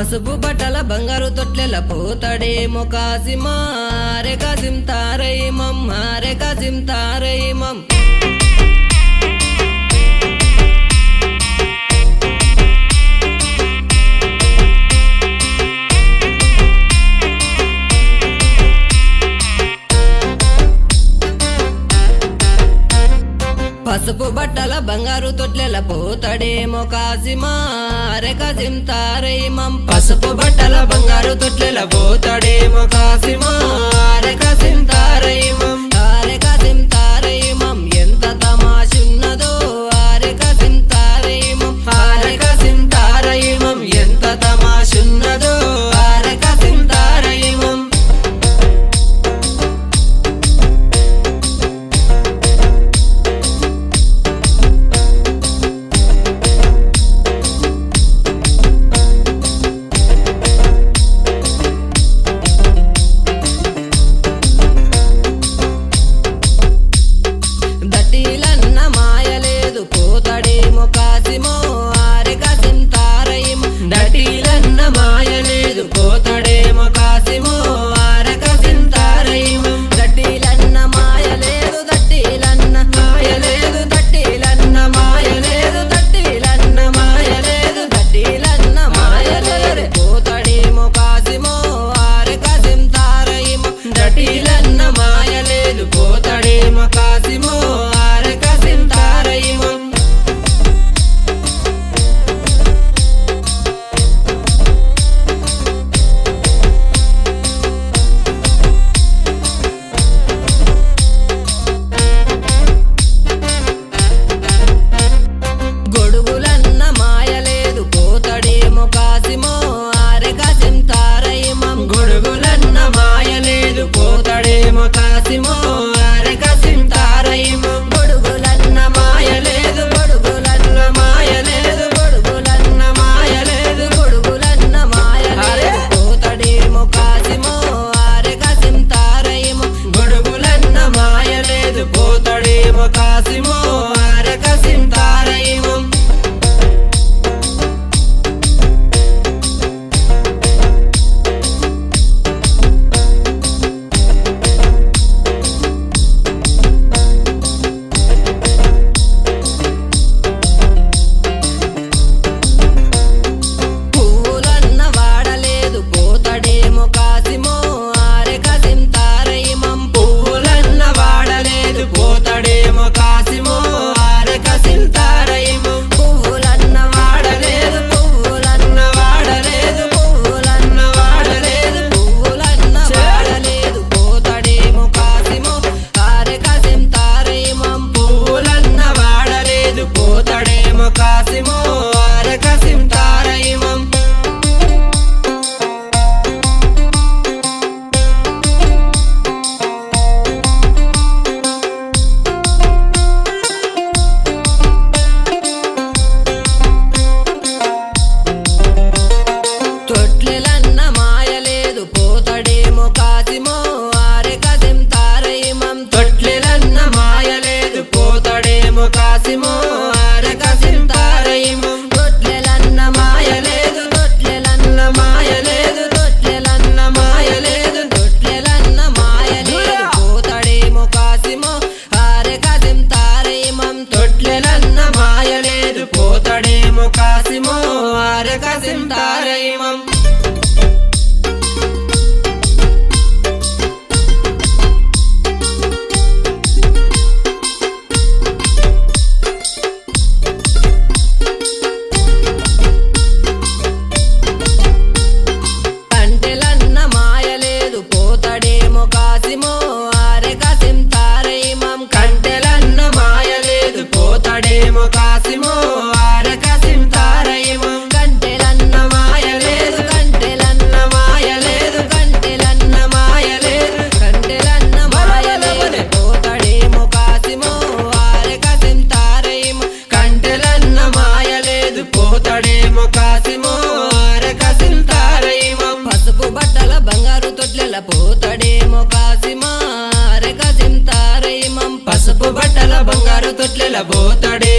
పసుపు బట్టల బంగారు తొట్లెల పోతాడేమో కాసిమా రే కాసిం తారై రే కాసిం తారై పసుపు బట్టల బంగారు తొట్లెల పోతడేమో కాసిమారే అరే తారే మం పసుపు బట్టల బంగారు తొట్లెల పోతడేమో కాసిమారే అరే తారే మం Lazima কাসিম কাসিম আর কাসিম তার ইমাম పోతడేమో కాసిమా అరగ జింతారయ్యం పసుపు బట్టల బంగారు తొట్లెల పోతడే